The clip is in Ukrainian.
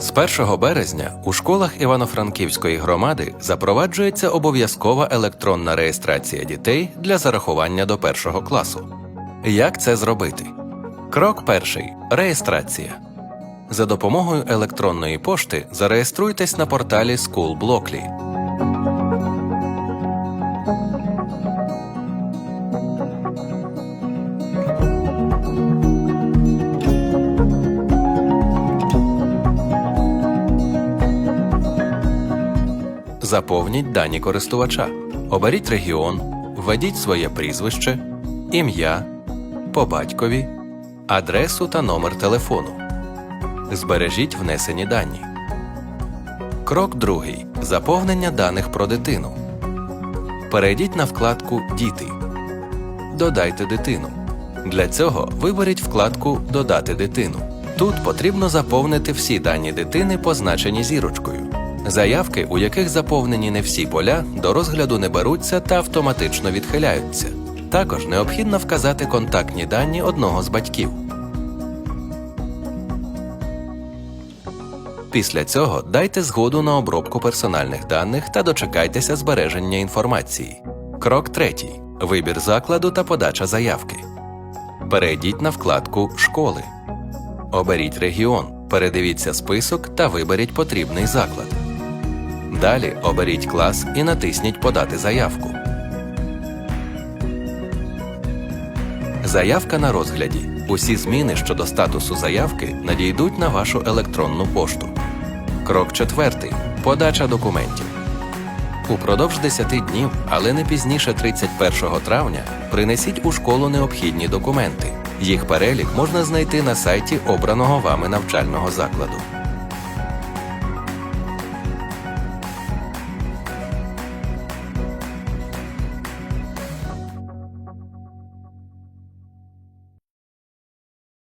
З 1 березня у школах Івано-Франківської громади запроваджується обов'язкова електронна реєстрація дітей для зарахування до першого класу. Як це зробити? Крок перший реєстрація. За допомогою електронної пошти зареєструйтесь на порталі School Заповніть дані користувача. Оберіть регіон, введіть своє прізвище, ім'я, по батькові, адресу та номер телефону. Збережіть внесені дані. Крок другий. Заповнення даних про дитину. Перейдіть на вкладку Діти. Додайте дитину. Для цього виберіть вкладку Додати дитину. Тут потрібно заповнити всі дані дитини, позначені зірочкою. Заявки, у яких заповнені не всі поля, до розгляду не беруться та автоматично відхиляються. Також необхідно вказати контактні дані одного з батьків. Після цього дайте згоду на обробку персональних даних та дочекайтеся збереження інформації. Крок третій. Вибір закладу та подача заявки. Перейдіть на вкладку Школи. Оберіть регіон, передивіться список та виберіть потрібний заклад. Далі оберіть клас і натисніть Подати заявку. Заявка на розгляді. Усі зміни щодо статусу заявки надійдуть на вашу електронну пошту. Крок четвертий. Подача документів. Упродовж 10 днів, але не пізніше 31 травня, принесіть у школу необхідні документи. Їх перелік можна знайти на сайті обраного вами навчального закладу.